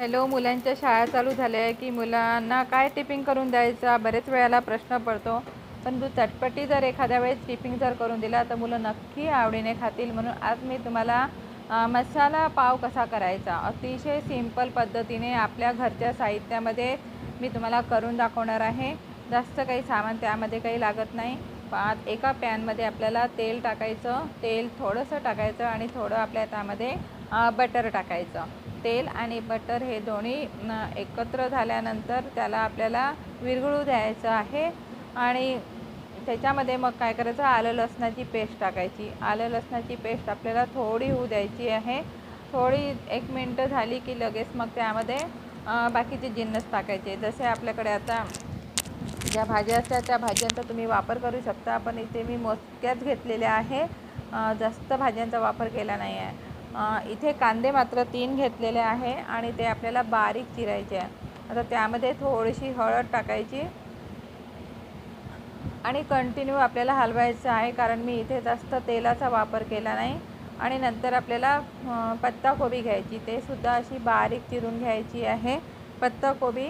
Hello मुलांच्या शाळा चालू झाल्या आहे की मुलांना काय टिपिंग करून द्यायचा? बरेच वेळेला प्रश्न पडतो. पण तू चटपटी जर एखाद्या वेळेस टिपिंग जर करून दिला तर मुलं नक्की आवडीने खातील. म्हणून आज मी तुम्हाला मसाला पाव कसा करायचा? अतिशय सिंपल पद्धतीने आपल्या घरच्या साहित्यामध्ये मी तुम्हाला करून दाखवणार आहे. जास्त काही सामान त्यामध्ये काही लागत नाही. पा एका पॅनमध्ये आपल्याला तेल टाकायचं. तेल थोडंसं टाकायचं आणि थोडं आपल्या त्यामध्ये बटर टाकायचं. तेल आणि बटर हे दोन्ही एकत्र झाल्यानंतर त्याला आपल्याला विरघळू द्यायचं आहे. आणि त्याच्यामध्ये मग काय करायचं? आलं लसणाची पेस्ट टाकायची. आलं लसणाची पेस्ट आपल्याला थोडी होऊ द्यायची आहे. थोडी एक मिनटं झाली की लगेच मग त्यामध्ये बाकीचे जिन्नस टाकायचे. जसे आपल्याकडे आता ज्या भाज्या असतात त्या भाज्यांचा तुम्ही वापर करू शकता. पण इथे मी मोजक्याच घेतलेल्या आहे. जास्त भाज्यांचा वापर केला नाही आहे. इथे कांदे मात्र तीन घेतलेले आहे आणि ते आपल्याला बारीक चिरायचे आहे आता त्यामध्ये थोडीशी हळद टाकायची आणि कंटिन्यू आपल्याला हलवायचं आहे कारण मी इथे जास्त तेलाचा वापर केला नाही. आणि नंतर आपल्याला पत्ताकोबी घ्यायची. ते सुद्धा अशी बारीक चिरून घ्यायची आहे. पत्ताकोबी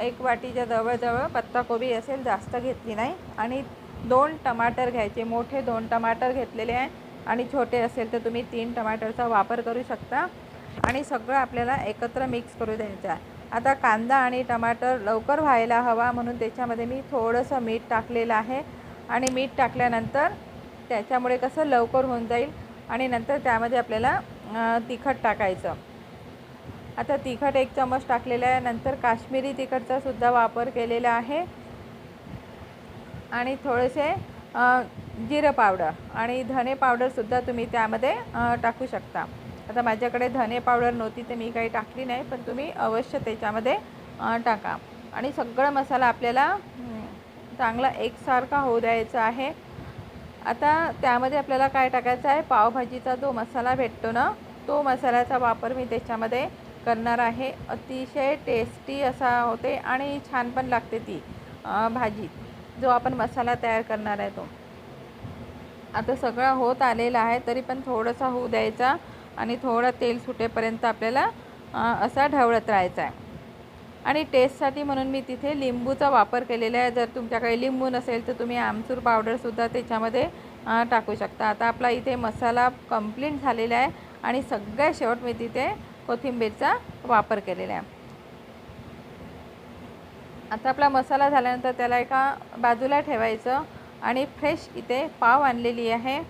एक वाटीच्या जवळजवळ पत्ताकोबी असेल जास्त घेतली नाही. आणि दोन टमाटर घ्यायचे. मोठे दोन टमाटर घेतलेले आहे आणि छोटे असेल तर तुम्ही तीन टमाटरचा वापर करू शकता. आणि सगळं आपल्याला एकत्र मिक्स करू द्यायचं आहे. आता कांदा आणि टमाटर लवकर व्हायला हवा म्हणून त्याच्यामध्ये मी थोडंसं मीठ टाकलेलं आहे. आणि मीठ टाकल्यानंतर त्याच्यामुळे कसं लवकर होऊन जाईल आणि नंतर त्यामध्ये आपल्याला तिखट टाकायचं. आता तिखट एक चमच टाकलेलं आहे. नंतर काश्मीरी तिखटचा सुद्धा वापर केलेला आहे. आणि थोडेसे जिरं पावडर आणि धने पावडरसुद्धा तुम्ही त्यामध्ये टाकू शकता. आता माझ्याकडे धने पावडर नव्हती तर मी काही टाकली नाही पण तुम्ही अवश्य त्याच्यामध्ये टाका. आणि सगळं मसाला आपल्याला चांगला एकसारखा होऊ द्यायचा आहे. आता त्यामध्ये आपल्याला काय टाकायचं आहे? पावभाजीचा जो मसाला भेटतो ना तो मसाल्याचा वापर मी त्याच्यामध्ये करणार आहे. अतिशय टेस्टी असा होते आणि छान पण लागते ती भाजी. जो आपण मसाला तयार करणार आहे तो. आता सगळा होत आलेला आहे तरी पण थोडासा होऊ द्यायचा आणि थोडं तेल सुटेपर्यंत आपल्याला असा ढवळत राहायचा आहे. आणि टेस्टसाठी म्हणून मी तिथे लिंबूचा वापर केलेला आहे. जर तुमच्याकडे लिंबू नसेल तर तुम्ही आमचूर पावडरसुद्धा त्याच्यामध्ये टाकू शकता. आता आपला इथे मसाला कंप्लीट झालेला आहे आणि सगळ्या शेवट मी तिथे कोथिंबीरचा वापर केलेला आहे. आता आपला मसाला झाल्यानंतर त्याला एका बाजूला ठेवायचं. आणि फ्रेश इथे पाव आणलेली आहे.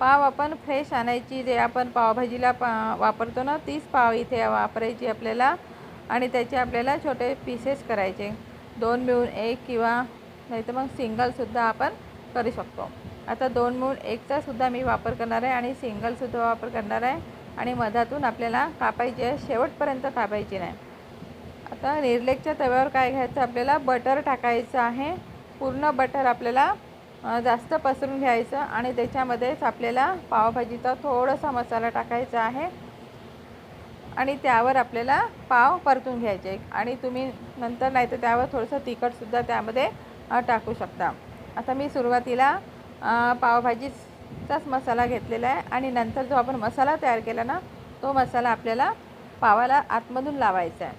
पाव आपण फ्रेश आणायची जे आपण पावभाजीला पा वापरतो ना तीच पाव इथे वापरायची आपल्याला आणि त्याचे आपल्याला छोटे पीसेस करायचे. दोन मिळून एक किंवा नाही तर मग सिंगलसुद्धा आपण करू शकतो. आता दोन मिळून एकचासुद्धा मी वापर करणार आहे आणि सिंगलसुद्धा वापर करणार आहे आणि मधातून आपल्याला कापायची आहे. शेवटपर्यंत कापायची नाही. आता निर्लेकच्या तव्यावर काय घ्यायचं? आपल्याला बटर टाकायचं आहे. पूर्ण बटर आपल्याला जास्त पसरून घ्यायचं आणि त्याच्यामध्येच आपल्याला पावभाजीचा थोडासा मसाला टाकायचा आहे. आणि त्यावर आपल्याला पाव परतून घ्यायचे. आणि तुम्ही नंतर नाही तर त्यावर थोडंसं तिखटसुद्धा त्यामध्ये टाकू शकता. आता मी सुरुवातीला पावभाजीचाच मसाला घेतलेला आहे. आणि नंतर जो आपण मसाला तयार केला ना तो मसाला आपल्याला पावाला आतमधून लावायचा आहे.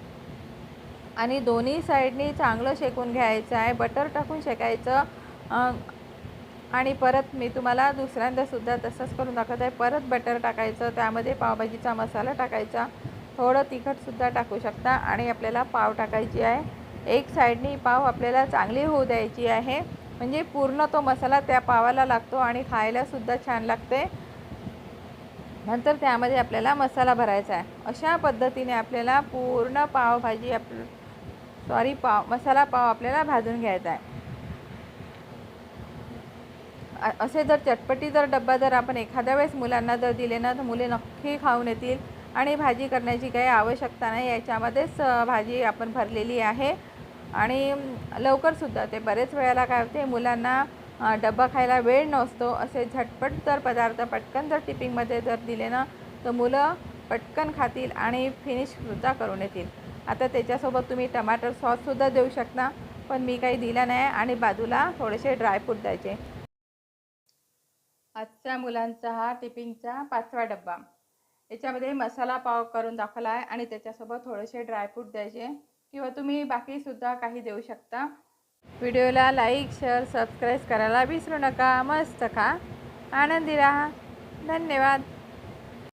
आणि दोन्ही साईडनी चांगलं शेकून घ्यायचं आहे. बटर टाकून शेकायचं. आणि परत मी तुम्हाला दुसऱ्यांदासुद्धा तसंच करून दाखवत आहे. परत बटर टाकायचं त्यामध्ये पावभाजीचा मसाला टाकायचा. थोडं तिखटसुद्धा टाकू शकता आणि आपल्याला पाव टाकायची आहे. एक साईडनी पाव आपल्याला चांगली होऊ द्यायची आहे. म्हणजे पूर्ण तो मसाला त्या पावाला लागतो आणि खायलासुद्धा छान लागते. नंतर त्यामध्ये आपल्याला मसाला भरायचा आहे. अशा पद्धतीने आपल्याला पूर्ण पावभाजी आप सॉरी पाव मसाला पाव आपल्याला भाजून घ्यायचा आहे. असे जर चटपटी जर डब्बा जर आपण एखाद्या वेळेस मुलांना जर दिले ना तर मुले नक्की खाऊन येतील आणि भाजी करण्याची काही आवश्यकता नाही. याच्यामध्येच भाजी आपण भरलेली आहे. आणि लवकरसुद्धा ते बरेच वेळेला काय होते मुलांना डब्बा खायला वेळ नसतो. असे झटपट जर पदार्थ पटकन जर टिपिंगमध्ये जर दिले ना तर मुलं पटकन खातील आणि फिनिशसुद्धा करून येतील. आता त्याच्यासोबत तुम्ही टमाटर सॉससुद्धा देऊ शकता पण मी काही दिलं नाही आणि बाजूला थोडेसे ड्रायफ्रूट द्यायचे. आजच्या मुलांचा हा टिफिनचा पाचवा डब्बा. याच्यामध्ये मसाला पाव करून दाखवला आहे आणि त्याच्यासोबत थोडेसे ड्रायफ्रूट द्यायचे. किंवा तुम्ही बाकीसुद्धा काही देऊ शकता. व्हिडिओला लाईक शेअर सबस्क्राईब करायला विसरू नका. मस्त खा. आनंदी राहा. धन्यवाद.